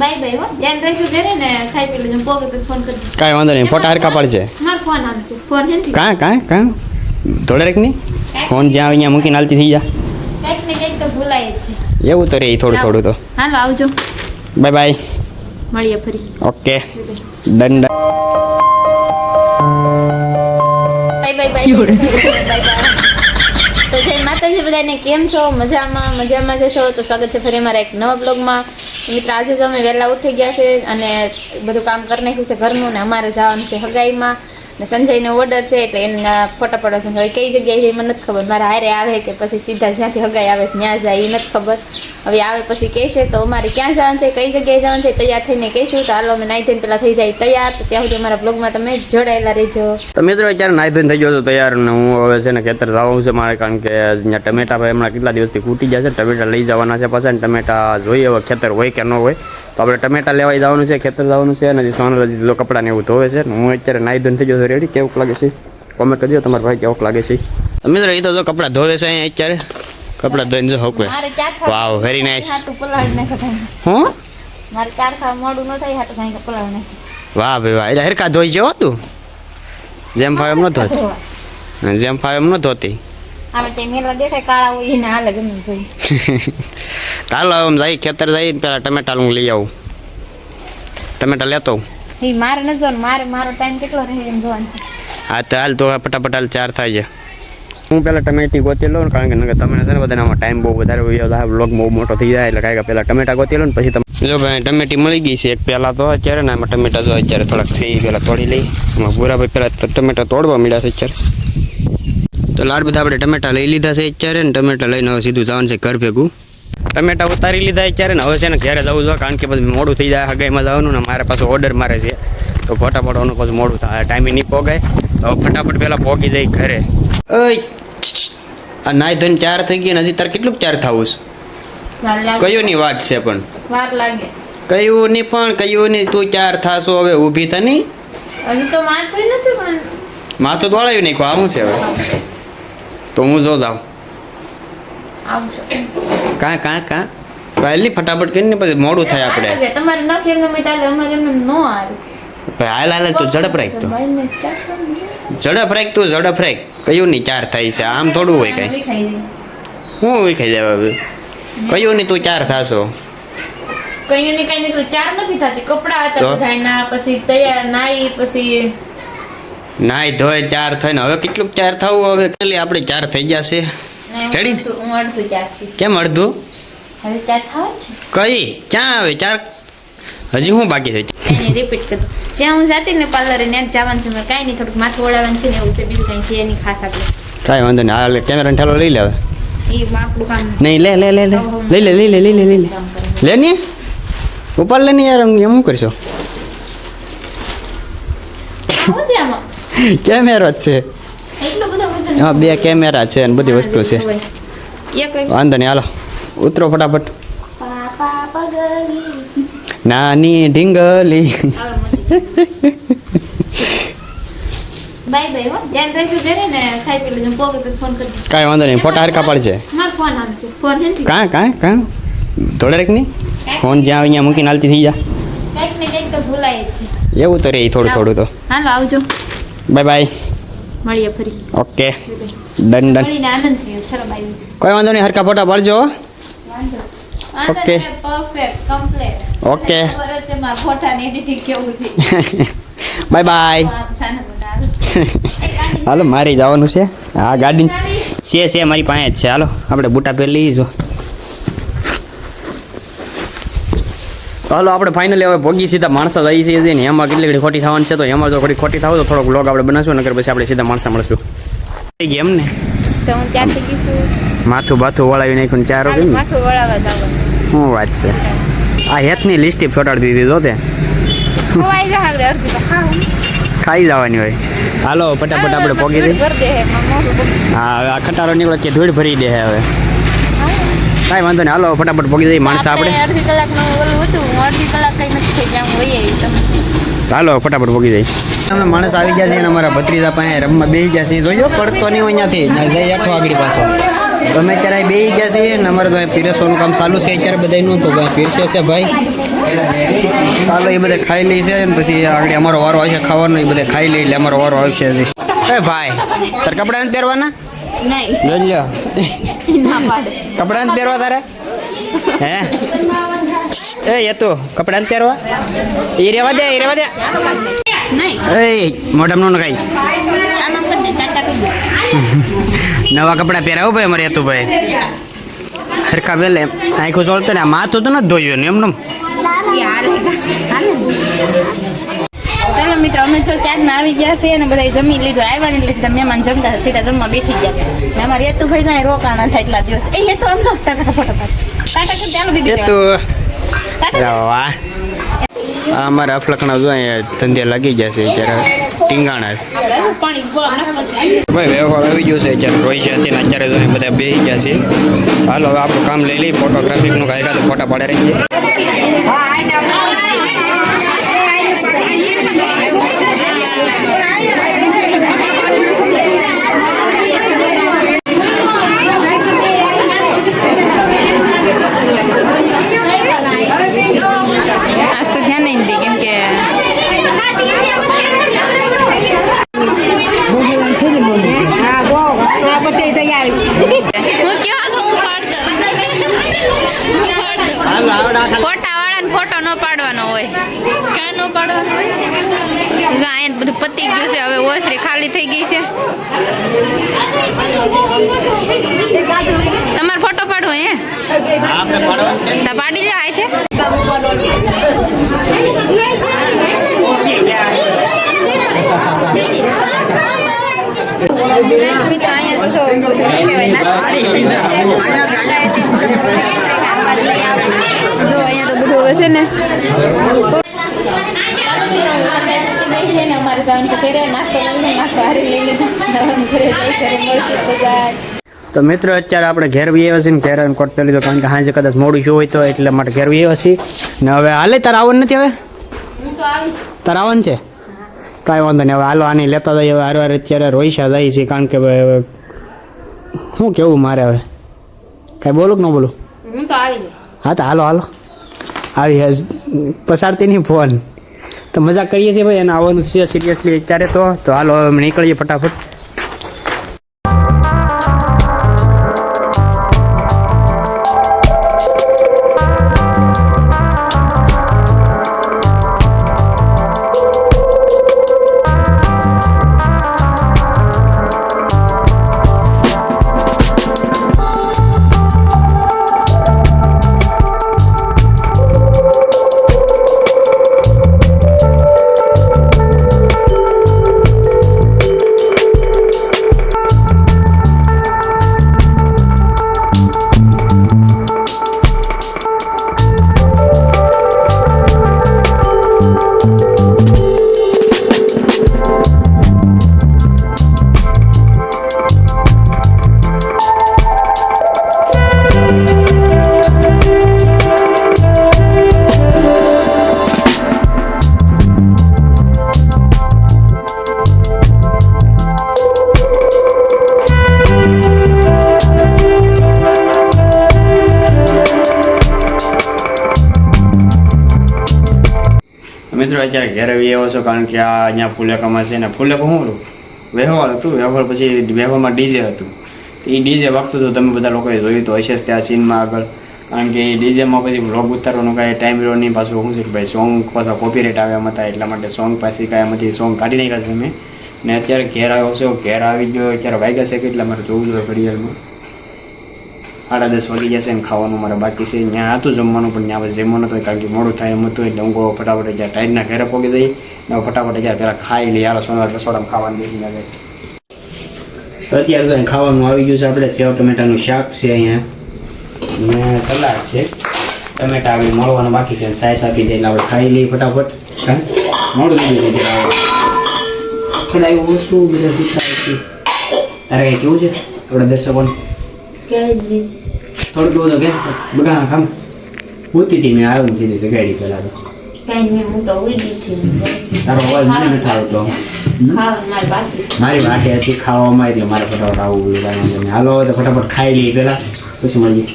Bye bye હો ધ્યાન રાખજો ઘરે ને ખાઈ પી લેજો પોગે પછી ફોન કરજો. કાંઈ વાંધો નહીં ફોટા હરકા પાડજે. મારો ફોન આવશે ફોન નથી કાં કાં કાં? રેક નહીં. ફોન જ્યાં અહીંયા મૂકીને હાલતી થઈ જા. કંઈક ને કંઈક તો ભૂલાય જ છે. એવું તો રે થોડું થોડું તો. હાલો આવજો. Bye bye. મળીએ ફરી. Okay. Done done. Bye bye bye. તો જય માતાજી બધાને કેમ છો? મજામાં? મજામાં જશો તો સ્વાગત છે ફરી અમારા એક નવા બ્લોગમાં મિત્ર, આજે જ અમે વહેલા ઉઠી ગયા છે અને બધું કામ કરી નાખ્યું છે ઘરનું ને અમારે જવાનું છે હગાઈમાં. ને સંજયનો ઓર્ડર છે એટલે એના ફોટા પડે છે. હવે કઈ જગ્યાએ મને નથી ખબર. મારા હારે આવે કે પછી સીધા જ્યાંથી હગાઈ આવે ત્યાં જાય એ નથી ખબર. હવે આવે પછી કહેશે તો અમારે ક્યાં જવાનું છે, કઈ જગ્યાએ જવાનું છે તૈયાર થઈને કહીશું. તો હાલો, અમે નાઈ ધોઈને પેલા થઈ જાય તૈયાર. તો ત્યાં સુધી અમારા બ્લોગમાં તમે જોડાયેલા રહેજો. તો મિત્રો, અત્યારે નાઈ ધોઈને થઈ ગયો તૈયાર ને હું હવે છે ને ખેતર જવાનું છે મારે, કારણ કે અહીંયા ટમેટા ભાઈ હમણાં કેટલા દિવસથી ખૂટી જશે ટમેટા લઈ જવાના છે પાછા ટમેટા જોઈએ હવે ખેતર હોય કે ન હોય. તો આપણે ટમેટા લેવાઈ જવાનું છે ખેતર જવાનું છે અને જે સોનલજી જો કપડાને એવું ધોવે છે હું અત્યારે નાઈ ધોઈને થઈ ગયો છું રેડી કેવું લાગે છે? કોમેન્ટ કરજો તમારા ભાઈ કેવું લાગે છે? તો મિત્રો એ તો જો કપડાં ધોવે છે અહીંયા અત્યારે. કપડાં ધોઈને જો હોકવે. Wow very nice. હું? મારે ચાર ખાવા મોડું ન થાય હાટું કાંઈ પલાળી નાખે વાહ ભાઈ વાહ. એટલે હરકા ધોઈ જેવો તું? જેમ ફાવે એમ ન ધોતી. જેમ ફાવે એમ ન ધોતી. આવે તે મેલા દેખાય કાળા હોય એને હાલે ગમે એમ ચાલો આમ જાય ખેતર જાય પેલા ટમેટા હું લઈ આવું. ટમેટા લેતો એ મારે ન જોવાનું મારે મારો ટાઈમ કેટલો રહે એમ જોવાનું. હા તો હાલ તો ફટાફટ હાલ ચાર થાય છે. હું પહેલાં ટમેટી ગોતી લઉં કારણ કે તમે છે ને બધાને ટાઈમ બહુ વધારે હોય બ્લોગ બહુ મોટો થઈ જાય એટલે કાંઈ પહેલાં ટમેટા ગોતી લઉં ને પછી તમે જો ભાઈ ટમેટી મળી ગઈ છે એક પહેલાં તો અત્યારે ને આમાં ટમેટા જો અત્યારે થોડાક સી પહેલાં તોડી લઈ. એમાં પૂરા ભાઈ પહેલાં તો ટમેટા તોડવા મળ્યા છે અત્યારે. તો લાડ બધા આપણે ટમેટા લઈ લીધા છે અત્યારે ને ટમેટા લઈને હવે સીધું જવાનું છે ઘર ભેગું. ટમેટા ઉતારી લીધા અત્યારે ને હવે છે ને ઘરે જવું જોઈએ કારણ કે પછી મોડું થઈ જાય હગાઈમાં જવાનું ને મારે પાછું ઓર્ડર મારે છે. તો ફટાફટ પાડવાનું પાછું મોડું થાય. ટાઈમે નહીં પોગાય. તો હવે ફટાફટ પહેલાં પોગી જાય ઘરે. ઓય આ નાઈ ધોઈને ચાર થઈ ગઈ ને હજી તારે કેટલું ચાર થવું છે? કયું ની વાત છે પણ? વાર લાગે. કયું ની પણ કયું ની તું ચાર થાશો હવે ઊભી થની નહીં? હજી તો નથી માથું દોડાયું નહીં આવું છે હવે? તો હું જો જાઉં. કાં કાં કાં? પહેલી ફટાફટ કરીને પછી મોડું થાય આપણે. તમારે નથી એમને મેં ચાલે અમારે એમને નો હાલે. ભાઈ હાલ હાલ તો ઝડપ રાખ તું. ઝડપ રાખ તું ઝડપ રાખ. કયું નહીં ચાર થાય છે? આમ થોડું હોય કઈ. હું વિખાઈ જાય હવે? કયું નહીં તું ચાર થાશો? કયું નહીં કઈ નહીં ચાર નથી થતી. કપડા હતા તો? પછી તૈયાર નાઈ પછી નાઈ ધોય ચાર થઈને. હવે કેટલું ચાર થવું હવે કેટલી આપણે ચાર થઈ ગયા છે. કેમ અડધું? કઈ? ક્યાં આવે? ચાર? હજી હું બાકી થઈ એની રિપીટ કરી. જ્યાં હું જાતી ને પાર્લરે ને જવાનું છે. કઈ નહીં થોડુંક માથું ઓળાવાનું છે ને એવું છે. બીજું કાંઈ છે નહીં ખાસ આપણે. કાંઈ વાંધો નહીં. હાલ કેમેરા ઠેલો લઈ લે કામ. નહીં લે લે લે લે. લઈ લે લે લઈ લે લઈ લે. કામ લે ને ઉપર લે ને યાર એમ એમ કરશો શું છે આમાં કેમેરો જ છે. હા બે કેમેરા છે અને બધી વસ્તુ છે. વાંધો નહીં હાલો. ઉતરો ફટાફટ. નાની ઢીંગલી. કાંઈ વાંધો નહીં ફોટા હરકા પડશે કાં કાં કાં? થોડે રેક નહીં ફોન જ્યાં અહીંયા મૂકીને હાલતી થઈ જા. એવું તો રે થોડું થોડું તો. હાલો આવજો. બાય બાય મળીએ ફરી. ઓકે ડન ડન આનંદ થયો. ચલો બાય કોઈ વાંધો નહીં હરકા ફોટા પડજો ઓકે પરફેક્ટ કમ્પ્લીટ ઓકે જ છે ફોટાની એડિટિંગ કેવું છે? બાય બાય હાલો. મારે જવાનું છે. હા ગાડી છે છે મારી પાસે જ છે. હાલો આપણે બૂટા પહેરી લઈશું હાલો આપણે ફાઇનલી હવે ભોગી સીધા માણસા આવી છીએ ને. એમાં કેટલી ઘડી ખોટી થવાની છે તો એમાં જો ઘડી ખોટી થાવ તો થોડોક બ્લોગ આપણે બનાવશું નગર પછી આપણે સીધા માણસા મળશું. થઈ ગયા એમ ને? તો હું ત્યાં થઈ છું. માથું બાથું વળાવી નાખ્યું ને ચારો માથું વળાવવા શું વાત છે? આ હેતની લિસ્ટી ફટાડી દીધી જો તે. ખાઈ જવાની હોય. હાલો ફટાફટ આપણે પોગી દે હે ખટારો નીકળે કે ધૂળ ભરી દે હવે. કાંઈ વાંધો નહીં. હાલો ફટાફટ પગી દઈએ માણસ આપણે અડધી કલાકનું ઓલું હતું. અડધી કલાક કઈ નથી થઈ ગયા. હું વહી આવી તમે હાલો ફટાફટ પગી જાય અમે માણસ આવી ગયા છે અને અમારા ભત્રીજા પાસે રમવા બેસી ગયા છે. જોયો? પડતો નહીં હોય અહીંયાથી જઈ આઠો આગળ પાછો. અમે અત્યારે અહીં બેસી ગયા છીએ અને અમારે તો પીરસવાનું કામ ચાલુ છે. અત્યારે બધાનું તો ભાઈ પીરસે છે ભાઈ? ચાલો એ બધા ખાઈ લે છે. અને પછી આગળ અમારો વારો આવશે ખાવાનો. એ બધા ખાઈ લે એટલે અમારો વારો આવશે એ ભાઈ તાર કપડા પહેરવાના? નહીં જોઈ લ્યો ના પાડે કપડા પહેરવા તારે હે એ એ તો કપડા પહેરવા એ રેવા દે એ રેવા દે નહીં એ નો ટાટા કરી નવા કપડાં પહેરાવો ભાઈ અમારે હતું ભાઈ સરખા વેલે આખું ચોળતો ને માથું તો નથી ધોયું ને એમનું ચાલો મિત્રો અમે જો ક્યાંક આવી ગયા છે અને બધા જમી લીધું આવ્યા ને એટલે મહેમાન જમતા સીધા જમવા બેઠી ગયા. ને અમારે હેતુ ભાઈ ત્યાં રોકાણા થાય એટલા દિવસ. એ હેતુ આમ જો ટાટા ફટાફટ ચાલો દીદી તો ટાટા વાહ અમારા અફલકણા જો અહીંયા ધંધે લાગી ગયા છે અત્યારે ટીંગાણા છે. ભાઈ વ્યવહાર આવી ગયો છે અત્યારે રોઈ છે અત્યારે અત્યારે બધા બેસી ગયા છે. હાલો હવે આપણું કામ લઈ લઈ ફોટોગ્રાફીનું કાંઈ કાંઈ ફોટા પાડે રહીએ આજ તો ધ્યાન નહીં દે કેમ કે હું કયો હાલ હું પાડ દઉં હું પાડ દઉં ફોટા વાળાને ફોટો ન પાડવાનો હોય જો અહીંયા બધું પતી ગયું છે હવે ઓસરી ખાલી થઈ ગઈ છે. તમારે ફોટો પાડવો હે? તા પાડી જાય છે. મિત્રો અહીંયા તો જો અહીંયા તો બધું હશે છે ને. અમારે તો મિત્રો અત્યારે આપણે ઘેર બી આવ્યા છીએ ને ઘેર કોટ લીધો કારણ કે સાંજે કદાચ મોડું શું હોય તો એટલે માટે ઘેર બી આવ્યા છીએ. ને હવે હાલે તારે આવવાનું નથી હવે? તારા આવવાનું છે? કાંઈ વાંધો નહીં હવે હાલો આની લેતા જઈએ હવે હાર વાર અત્યારે રોઈશા જાય છે કારણ કે હવે શું કેવું મારે હવે? કાંઈ બોલું કે ન બોલું? હું તો હાલો હાલો. આવી હસ પસારતી નહીં ફોન. તો મજા કરીએ છીએ ભાઈ એને આવવાનું છે સિરિયસલી અત્યારે તો. તો હાલો નીકળીએ ફટાફટ. મિત્રો, અત્યારે ઘરે આવી આવ્યો છો કારણ કે આ અહીંયા ફૂલેકામાં છે ને, ફૂલેકો શું હતું? વ્યવહાર હતું. વ્યવહાર પછી વ્યવહારમાં ડીજે હતું. એ ડીજે વાગતું હતું. તમે બધા લોકોએ જોયું તો હશે જ ત્યાં સીનમાં આગળ. કારણ કે એ ડીજેમાં પછી વ્લોગ ઉતારવાનો કાંઈ ટાઈમ રહ્યો નહીં. પાછું શું છે કે ભાઈ સોંગ પાછા કોપીરેટ આવ્યા હતા એટલા માટે સોંગ પાછી કાંઈ એમાંથી સોંગ કાઢી નાખ્યા છે મેં ને અત્યારે ઘેર આવ્યો છો. ઘેર આવી ગયો. અત્યારે વાગ્યા છે કેટલા? મારે જોવું જોઈએ ઘડિયાળમાં. સાડા દસ વાગી જશે એમ ખાવાનું મારે બાકી છે. ત્યાં હતું જમવાનું, પણ ત્યાં જમવાનું હતું કારણ કે મોડું થાય એમ હતું, એટલે કહું ફટાફટ જ્યાં ટાઈડના ઘરે પોગી દઈ ને ફટાફટ જ્યાં પહેલાં ખાઈ લઈ યાર સોનવાર રસોડામાં ખાવાનું બેસી લાગે તો અત્યારે તો ખાવાનું આવી ગયું છે આપણે. સેવ ટમેટાનું શાક છે અહીંયા. ને સલાડ છે. ટમેટા આગળ મળવાનું બાકી છે સાઈસ આપી દે એટલે આપણે ખાઈ લઈએ ફટાફટ. મોડું થઈ ગયું છે ખડાયું શું બધા કંઈ કેવું છે? આપણે દર્શકોને? થોડુંક તો કે બગા કામ હોતી હતી મેં આવ્યું સીધી સગાડી પહેલા તો તારો અવાજ મને નથી આવતો મારે વાટે હતી ખાવામાં એટલે મારે ફટાફટ આવવું નહીં. હાલો તો ફટાફટ ખાઈ લઈએ પહેલા પછી મળીએ